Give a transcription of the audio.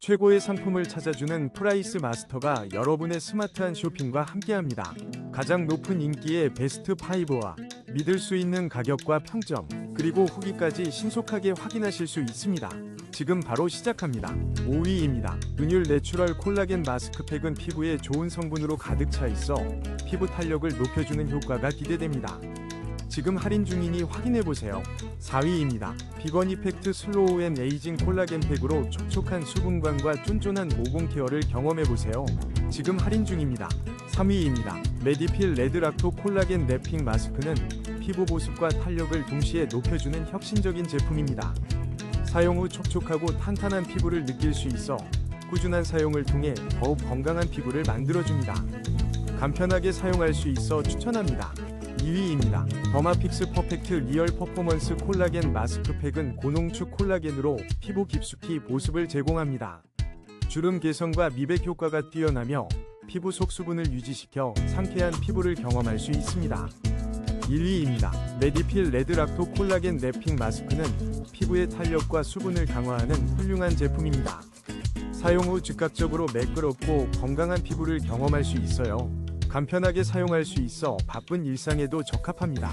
최고의 상품을 찾아주는 프라이스 마스터가 여러분의 스마트한 쇼핑과 함께합니다. 가장 높은 인기의 베스트 5와 믿을 수 있는 가격과 평점, 그리고 후기까지 신속하게 확인하실 수 있습니다. 지금 바로 시작합니다. 5위입니다. 은율 내추럴 콜라겐 마스크팩은 피부에 좋은 성분으로 가득 차 있어 피부 탄력을 높여주는 효과가 기대됩니다. 지금 할인 중이니 확인해보세요. 4위입니다. 비건 이펙트 슬로우 앤 에이징 콜라겐 팩으로 촉촉한 수분감과 쫀쫀한 모공 케어를 경험해보세요. 지금 할인 중입니다. 3위입니다. 메디필 레드락토 콜라겐 랩핑 마스크는 피부 보습과 탄력을 동시에 높여주는 혁신적인 제품입니다. 사용 후 촉촉하고 탄탄한 피부를 느낄 수 있어 꾸준한 사용을 통해 더욱 건강한 피부를 만들어줍니다. 간편하게 사용할 수 있어 추천합니다. 2위입니다. 더마픽스 퍼펙트 리얼 퍼포먼스 콜라겐 마스크팩은 고농축 콜라겐으로 피부 깊숙이 보습을 제공합니다. 주름 개선과 미백 효과가 뛰어나며 피부 속 수분을 유지시켜 상쾌한 피부를 경험할 수 있습니다. 1위입니다. 메디필 레드락토 콜라겐 랩핑 마스크는 피부의 탄력과 수분을 강화하는 훌륭한 제품입니다. 사용 후 즉각적으로 매끄럽고 건강한 피부를 경험할 수 있어요. 간편하게 사용할 수 있어 바쁜 일상에도 적합합니다.